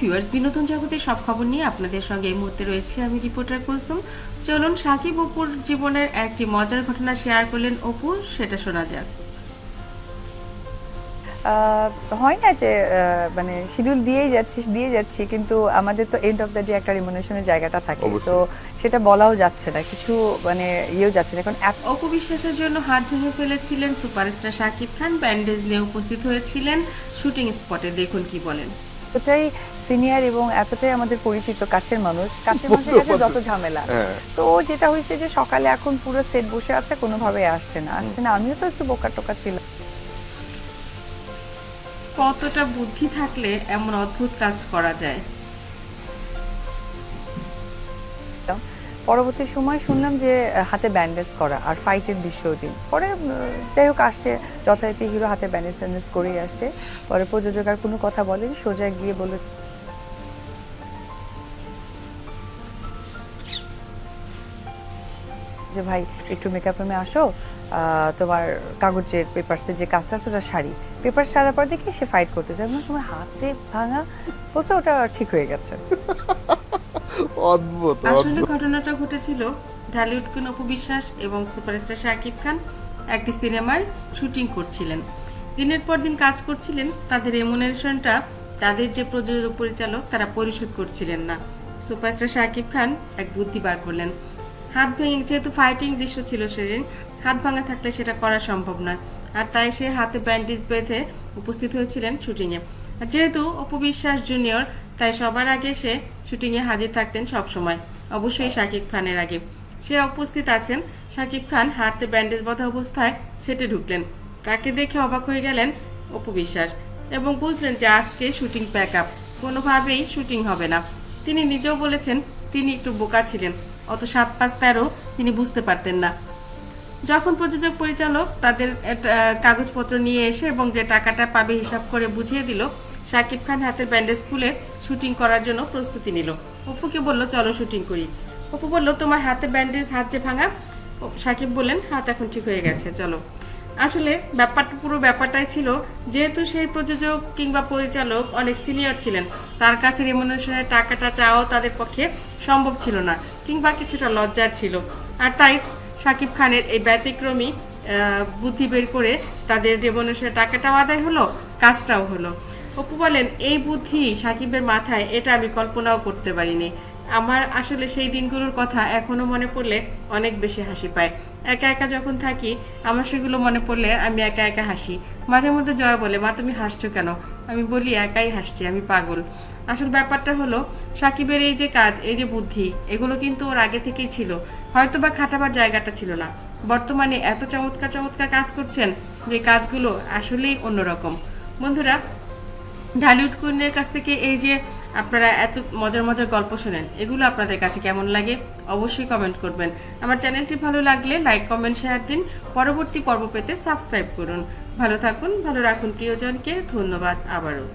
Viewers বিনোদন জগতের সব খবর নিয়ে আপনাদের সঙ্গে এই মুহূর্তে রয়েছে আমি রিপোর্টার কুলসুম। চলুন সাকিব অপুর জীবনের একটি মজার ঘটনা শেয়ার করলেন অপু সেটা শোনা যাক। হয় না যে মানে শিডিউল দিয়েই যাচ্ছি দিয়ে যাচ্ছি কিন্তু আমাদের তো এন্ড অফ দ্য ডে একটা রিমুনেশনের জায়গাটা থাকে। তো সেটা বলাও যাচ্ছে না কিছু মানে ইয়েও যাচ্ছে না। এখন এত- অপু বিশ্বাসের জন্য হাত ভেঙে ফেলেছিলেন সুপারস্টার শাকিব খান। ব্যান্ডেজ নিয়ে উপস্থিত হয়েছিলেন শুটিং স্পটে দেখুন কি বলেন। এতটাই সিনিয়র এবং এতটাই আমাদের পরিচিত কাছের মানুষ কাছের মানুষের কাছে যত ঝামেলা। হ্যাঁ। তো যেটা হয়েছে যে সকালে এখন পুরো সেট বসে আছে কোনোভাবে আসছে না। আসছে না। আমিও তো একটু বোকা টোকা ছিলাম। কতটা বুদ্ধি থাকলে এমন অদ্ভুত কাজ করা যায়? পরবর্তী সময় শুনলাম যে হাতে ব্যান্ডেজ করা আর ফাইটের দৃশ্য দিন। পরে যাই হোক, আসছে, যথারীতি হিরো হাতে ব্যান্ডেজ ট্যান্ডেজ করেই আসছে। পরে প্রযোজক আর কোনো কথা বলেন, সোজা গিয়ে বলে যে, ভাই, একটু মেকআপ রুমে আসো। তোমার কাগজের পেপারসের যে কাজটা আছে, ওটা শাড়ি পেপার সারার পর দেখি সে ফাইট করতেছে। তোমার হাতে ভাঙা? বলছে, ওটা ঠিক হয়ে গেছে। অদ্ভুত আসলে ঘটনাটা ঘটেছিল ঢালিউড কুইন অপু বিশ্বাস এবং সুপারস্টার শাকিব খান একটি সিনেমায় শুটিং করছিলেন। দিনের পর দিন কাজ করছিলেন তাদের রেমুনারেশনটা তাদের যে প্রযোজক পরিচালক তারা পরিশোধ করছিলেন না। সুপারস্টার শাকিব খান এক বুদ্ধি বার করলেন হাত ভেঙে যেহেতু ফাইটিং দৃশ্য ছিল সেদিন হাত ভাঙা থাকলে সেটা করা সম্ভব নয়। আর তাই সে হাতে ব্যান্ডেজ বেঁধে উপস্থিত হয়েছিলেন শুটিংয়ে। আর যেহেতু অপু বিশ্বাস জুনিয়র তাই সবার আগে সে শুটিংয়ে হাজির থাকতেন সব সময় অবশ্যই শাকিব খানের আগে। সে উপস্থিত আছেন, শাকিব খান হাতে ব্যান্ডেজ বাঁধা অবস্থায় সেটে ঢুকলেন। তাকে দেখে অবাক হয়ে গেলেন অপু বিশ্বাস এবং বুঝলেন যে আজকে শুটিং প্যাক আপ, কোনোভাবেই শুটিং হবে না। তিনি নিজেও বলেছেন, তিনি একটু বোকা ছিলেন, অত সাত পাঁচ তেরো তিনি বুঝতে পারতেন না। যখন প্রযোজক পরিচালক তাদের কাগজপত্র নিয়ে এসে এবং যে টাকাটা পাবে হিসাব করে বুঝিয়ে দিল শাকিব খান হাতের ব্যান্ডেজ খুলে শুটিং করার জন্য প্রস্তুতি নিল। অপুকে বলল চলো শুটিং করি। অপু বলল তোমার হাতে ব্যান্ডেজ হাত যে ভাঙা? ও, শাকিব বললেন হাত এখন ঠিক হয়ে গেছে চলো। আসলে ব্যাপারটা পুরো ব্যাপারটাই ছিল যেহেতু সেই প্রযোজক কিংবা পরিচালক অনেক সিনিয়র ছিলেন তার কাছে রেমুনেশনের টাকাটা চাওয়াও তাদের পক্ষে সম্ভব ছিল না কিংবা কিছুটা লজ্জার ছিল। আর তাই শাকিব খানের এই ব্যতিক্রমী বুদ্ধি বের করে তাদের রেমুনেশনের টাকাটাও আদায় হলো কাজটাও হলো। অপু বলেন, এই বুদ্ধি সাকিবের মাথায়, এটা আমি কল্পনাও করতে পারিনি। আমার আসলে সেই দিনগুলোর কথা এখনও মনে পড়লে অনেক বেশি হাসি পায়। একা একা যখন থাকি, আমার সেগুলো মনে পড়লে আমি একা একা হাসি। মাঝে মধ্যে জয়া বলে, মা, তুমি হাসছো কেন? আমি বলি, একাই হাসছি, আমি পাগল। আসল ব্যাপারটা হলো, সাকিবের এই যে কাজ, এই যে বুদ্ধি, এগুলো কিন্তু ওর আগে থেকেই ছিল। হয়তো বা খাটাবার জায়গাটা ছিল না। বর্তমানে এত চমৎকার চমৎকার কাজ করছেন যে কাজগুলো আসলেই অন্যরকম। বন্ধুরা ঢালিউড কুইনের কাছ থেকে এই যে আপনারা এত মজার মজার গল্প শোনেন, এগুলো আপনাদের কাছে কেমন লাগে অবশ্যই কমেন্ট করবেন। আমার চ্যানেলটি ভালো লাগলে লাইক কমেন্ট শেয়ার দিন। পরবর্তী পর্ব পেতে সাবস্ক্রাইব করুন। ভালো থাকুন, ভালো রাখুন প্রিয়জনকে। ধন্যবাদ আবারও।